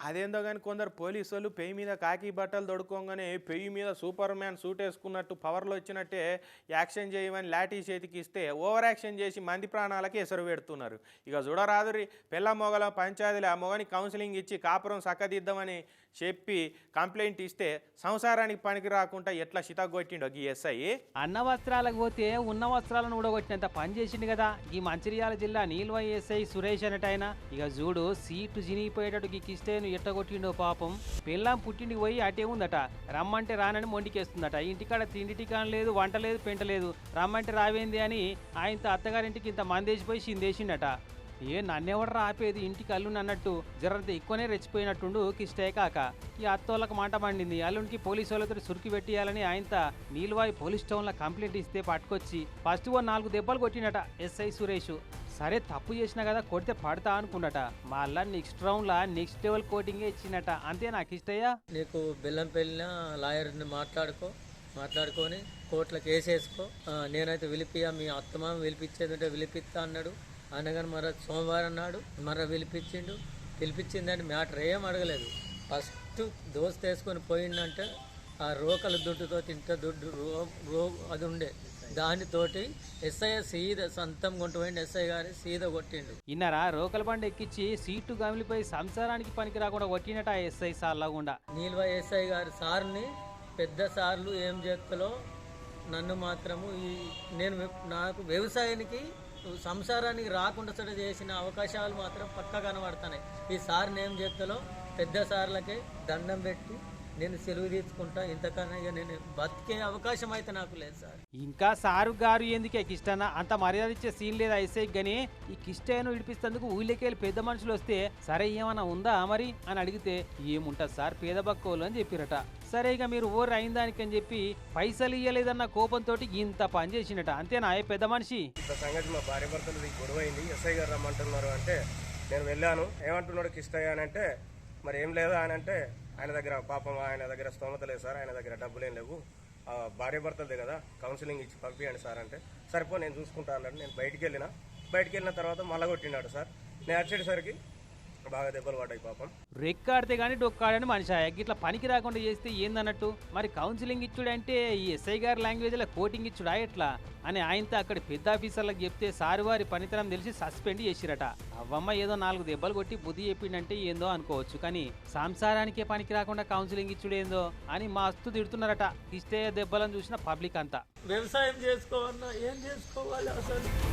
అదేందో కానీ కొందరు పోలీసు వాళ్ళు పెయ్యి మీద కాకి బట్టలు దొడుకోగానే పెయ్యి మీద సూపర్ మ్యాన్ సూట్ వేసుకున్నట్టు పవర్లో వచ్చినట్టే యాక్షన్ చేయమని లాఠీ చేతికి ఇస్తే ఓవర్ యాక్షన్ చేసి మంది ప్రాణాలకి ఎసరు పెడుతున్నారు. ఇక చూడరాదురి పిల్ల మొగల పంచాయతీలు ఆ మొగని కౌన్సిలింగ్ ఇచ్చి కాపురం సక్కదిద్దామని చెప్పి కంప్లైంట్ ఇస్తే సంసారానికి పనికి రాకుండా ఎట్లా చితగొట్టిండో ఈ ఎస్ఐ? అన్న వస్త్రాలకు పోతే ఉన్న వస్త్రాలను ఊడగొట్టినంత పని చేసిండు కదా. ఈ మంచిర్యాల జిల్లా నీల్వ ఎస్ఐ సురేష్ అనటైన ఇక చూడు సీటు జినిగిపోయేటట్టు ఈ ఎట్టగొట్టిండో పాపం. పిల్లం పుట్టింటికి పోయి అటే ఉందట. రమ్మంటే రానని మొండికేస్తుందట. ఇంటికాడ తిండి టికాన్ లేదు వంట లేదు పెంట లేదు. రమ్మంటే రావేంది అని ఆయనతో అత్తగారింటికి ఇంత మందేసిపోయి చిందేసిండట. ఏ నన్నెవడరా ఆపేది? ఇంటికి అల్లుని అన్నట్టు జరంత ఎక్కువనే రెచ్చిపోయినట్టుండు కిష్టే కాక. ఈ అత్తోళ్ళకి మాట మండింది. అల్లునికి పోలీసు వాళ్ళతో సురికి పెట్టియాలని ఆయనత నీలువాయి పోలీస్ స్టౌన్లో కంప్లైంట్ ఇస్తే పట్టుకొచ్చి ఫస్ట్ ఓ నాలుగు దెబ్బలు కొట్టినట ఎస్ఐ సురేష్. సరే తప్పు చేసినా కదా కొడితే పడతా అనుకున్నట మళ్ళా నెక్స్ట్ రౌండ్లా నెక్స్ట్ లెవెల్ కోటింగే ఇచ్చినట అంతే నాకు ఇష్టయ్యా నీకు బెల్లం పెళ్ళిన లాయర్ని మాట్లాడుకో మాట్లాడుకొని కోర్టులో కేసు వేసుకో నేనైతే విలిపియా మీ అత్తమామ విలిపించేది ఉంటే పిలిపిస్తా అన్నాడు. అనగానే మర సోమవారం నాడు మర పిలిపించిండు పిలిపించిందని మ్యాటర్ ఏం అడగలేదు. ఫస్ట్ దోస్త్ వేసుకొని పోయిందంటే ఆ రోకల దుడ్డుతో తింటే దుడ్డు రో రో అది ఉండే. దానితోటి ఎస్ఐ సీద సంతం కొంటుపోయిండు. ఎస్ఐ గారి సీద కొట్టిండు. ఇన్నరా? రోకల బండి ఎక్కించి సీటు గమిలిపోయి సంసారానికి పనికి రాకుండా కొట్టినట ఆ ఎస్ఐ సార్లాగుండా నీల్వ ఎస్ఐ గారి సార్ని పెద్ద సార్లు ఏం చేస్తలో నన్ను మాత్రము ఈ నేను నాకు వ్యవసాయానికి సంసారానికి రాకుండా సరే చేసిన అవకాశాలు మాత్రం పక్క కనబడుతున్నాయి. ఈ సార్ని ఏం చేస్తలో పెద్ద సార్లకే దండం పెట్టి నేను సెలవు తీసుకుంటా ఇంతకన్నా ఇక నేను బతికే అవకాశం అయితే నాకు లేదు సార్. ఇంకా సారు గారు ఎందుకే కిష్టన్న? అంత మర్యాద ఇచ్చే సీన్ లేదా ఎస్ఐ గని ఈ కిష్టయ్యను విడిపిస్తేందుకు ఊళ్ళకెళ్ళి పెద్ద మనుషులు వస్తే సరే ఏమన్నా ఉందా మరి? అని అడిగితే ఏముంటది సార్ పేద బక్కోలు అని చెప్పిరట. సరే ఇక మీరు ఓర్ అయిన దానికి అని చెప్పి పైసలు ఇయ్యలేదన్న కోపంతో ఇంత పని చేసినట అంతేనా? ఏ పెద్ద మనిషి? ఇంత సంగతి మా భార్య భర్తలు గొడవ అయింది ఎస్ఐ గారు రమ్మంటున్నారు అంటే నేను వెళ్ళాను. ఏమంటున్నాడు కిష్టయ్య అని అంటే మరి ఏం లేదు ఆయన అంటే ఆయన దగ్గర పాపం ఆయన దగ్గర స్తోమత లేదు సార్ ఆయన దగ్గర డబ్బులేం లేవు. భార్య భర్తలదే కదా కౌన్సిలింగ్ ఇచ్చి పంపించండి సార్ అంటే. సరిపో నేను చూసుకుంటా అన్నాడు. నేను బయటికి వెళ్ళిన. బయటికి వెళ్ళిన తర్వాత మళ్ళా కొట్టినాడు సార్. నేను వచ్చేసరికి బాగా దెబ్బలు పడ్డాయి పాపం. రెక్కాడితే గానీ డొక్కాడని మనిషి ఆ గిట్ల పనికి రాకుండా చేస్తే ఏందన్నట్టు? మరి కౌన్సిలింగ్ ఇచ్చుడంటే ఈ ఎస్ఐ గారి లాంగ్వేజ్లో కోటింగ్ ఇచ్చుడా ఎట్లా? అని ఆయనతో అక్కడి పెద్ద ఆఫీసర్లకు చెప్తే సారు వారి పనితనం తెలిసి సస్పెండ్ చేసిరట. అవ్వమ్మ ఏదో నాలుగు దెబ్బలు కొట్టి బుద్ధి చెప్పిండంటే ఏందో అనుకోవచ్చు. కానీ సంసారానికే పనికి రాకుండా కౌన్సిలింగ్ ఇచ్చుడేందో అని మస్తు తిడుతున్నారట. ఇస్తే దెబ్బలను చూసిన పబ్లిక్ అంతా. వ్యవసాయం చేసుకోవాలన్నా ఏం చేసుకోవాలి అసలు?